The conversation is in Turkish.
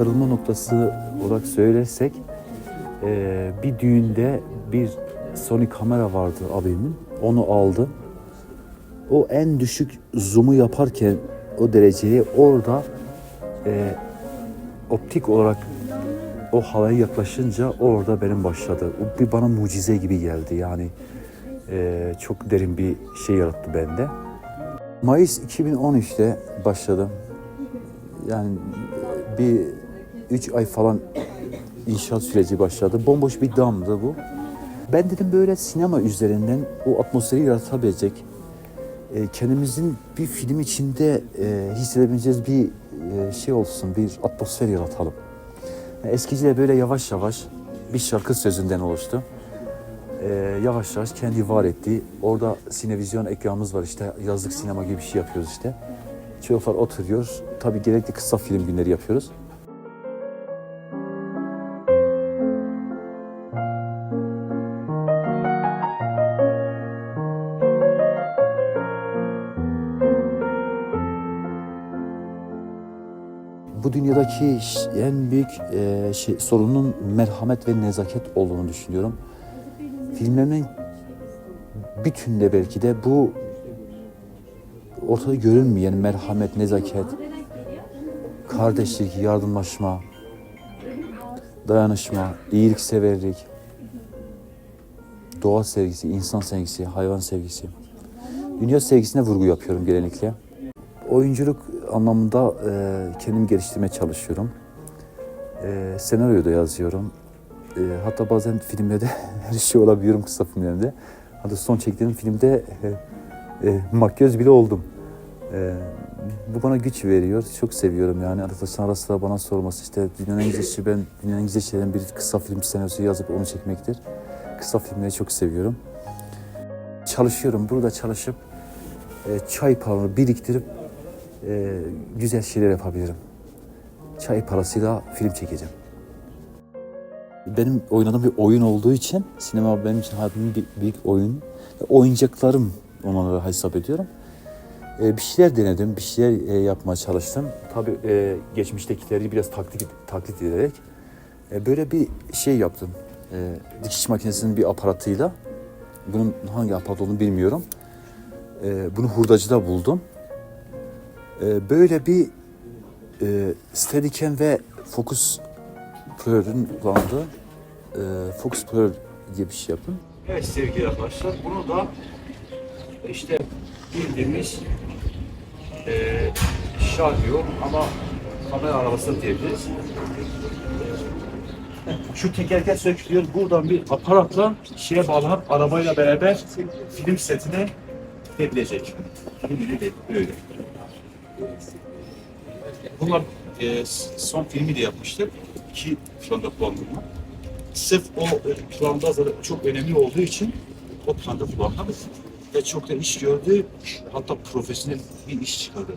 kırılma noktası olarak söylersek e, bir düğünde bir Sony kamera vardı abimin. Onu aldı. O en düşük zoom'u yaparken o dereceyi orada e, optik olarak o havaya yaklaşınca orada benim başladı. O bir bana mucize gibi geldi yani. e, çok derin bir şey yarattı bende. Mayıs 2013'te başladım. Yani bir üç ay falan inşaat süreci başladı. Bomboş bir damdı bu. Ben dedim böyle sinema üzerinden o atmosferi yaratabilecek, e, kendimizin bir film içinde e, hissedebileceğiz bir e, şey olsun, bir atmosfer yaratalım. Yani eskiciler böyle yavaş yavaş bir şarkı sözünden oluştu. Yavaş yavaş kendi var etti. Orada sinevizyon ekranımız var işte yazlık sinema gibi bir şey yapıyoruz işte. Çocuklar oturuyor. Tabii gerekli kısa film günleri yapıyoruz. Bu dünyadaki en büyük e, şey, sorunun merhamet ve nezaket olduğunu düşünüyorum. Filmlerimin bütünde belki de bu ortada görünmeyen merhamet, nezaket, kardeşlik, yardımlaşma, dayanışma, iyilikseverlik, doğa sevgisi, insan sevgisi, hayvan sevgisi. Dünya sevgisine vurgu yapıyorum genellikle. Oyunculuk anlamında e, kendimi geliştirmeye çalışıyorum. E, senaryo da yazıyorum. E, hatta bazen filmlerde her şey olabiliyorum kısa filmlerinde. Hatta son çektiğim filmde e, e, makyöz bile oldum. E, bu bana güç veriyor. Çok seviyorum yani. Arkadaşlar ara sıra bana sorması işte dünyanın en güzel şey ben dünyanın en güzel şeylerin bir kısa film senaryosu yazıp onu çekmektir. Kısa filmleri çok seviyorum. Çalışıyorum. Burada çalışıp e, çay paramı biriktirip e, güzel şeyler yapabilirim. Çay parasıyla film çekeceğim. Benim oynadığım bir oyun olduğu için sinema benim için hayatımın bir büyük oyun. Oyuncaklarım onlara hesap ediyorum. E, bir şeyler denedim, bir şeyler e, yapmaya çalıştım. Tabii e, geçmiştekileri biraz taklit, taklit ederek e, böyle bir şey yaptım. E, dikiş makinesinin bir aparatıyla. Bunun hangi aparat olduğunu bilmiyorum. E, bunu hurdacıda buldum. E, böyle bir e, Steadicam ve Focus Pro'nun kullandığı e, Focus Pro diye bir şey yaptım. Evet sevgili arkadaşlar bunu da işte bildiğimiz e, şarjıyor ama kamera arabası diyebiliriz. Şu tekerlekler sökülüyor. Buradan bir aparatla şeye bağlanıp arabayla beraber film setine gidebilecek. Böyle. Bunlar e, son filmi de yapmıştık. İki planda kullanılma. Sırf o e, planda çok önemli olduğu için o planda kullanılır. Ve çok da iş gördü. Hatta profesyonel bir iş çıkardı.